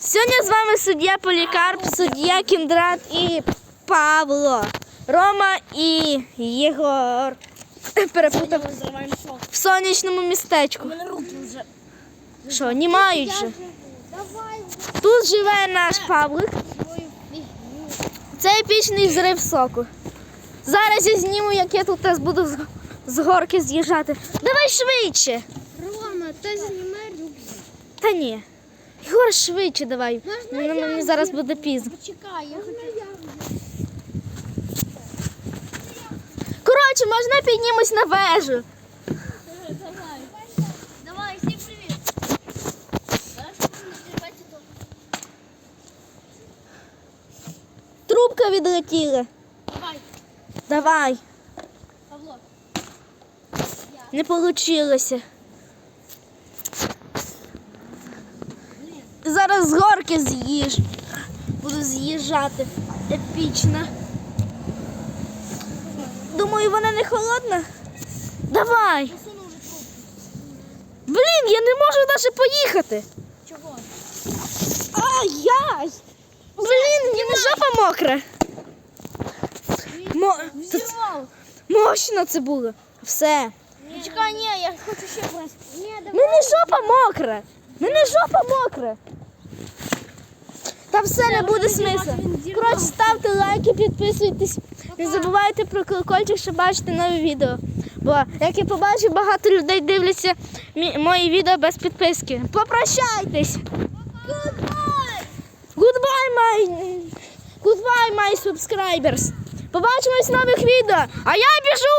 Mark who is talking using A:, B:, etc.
A: Сьогодні з вами суддя Полікарп, суддя Кіндрат і Павло. Рома і Єгор. Перепутав в сонячному містечку. Що, не мають же. Тут живе наш Павлик. Це епічний взрив соку. Зараз я зніму, як я тут теж буду з, з горки з'їжджати. Давай швидше.
B: Рома, ти знімай рюкзак.
A: Та ні. Єгор, швидше давай.
B: Можна
A: Ну,
B: я
A: Мені зараз буде пізно.
B: Почекай, я хочу.
A: Коротше, можна піднімусь на вежу.
B: Давай. Давай, всім привіт.
A: Трубка відлетіла.
B: Давай,
A: Давай.
B: Павло.
A: Не вийшло. Зараз з горки з'їж. Буду з'їжджати. Епічно. Думаю, вона не холодна. Давай. Блін, я не можу навіть поїхати.
B: Чого?
A: Ай-яй! Блін, мені жопа мокра. Мо... Тут мощно це було. Все.
B: Чекай, ні, я хочу ще раз. Ні, давай.
A: Мене жопа мокра. Мене жопа мокра. Та все не буде смисла. Коротше, ставте лайки, підписуйтесь. Не забувайте про колокольчик, щоб бачити нові відео. Бо, як я побачу, багато людей дивляться мої відео без підписки. Попрощайтесь!
B: Goodbye!
A: Goodbye, my, goodbye, my subscribers. Побачимось в нових відео. А я біжу!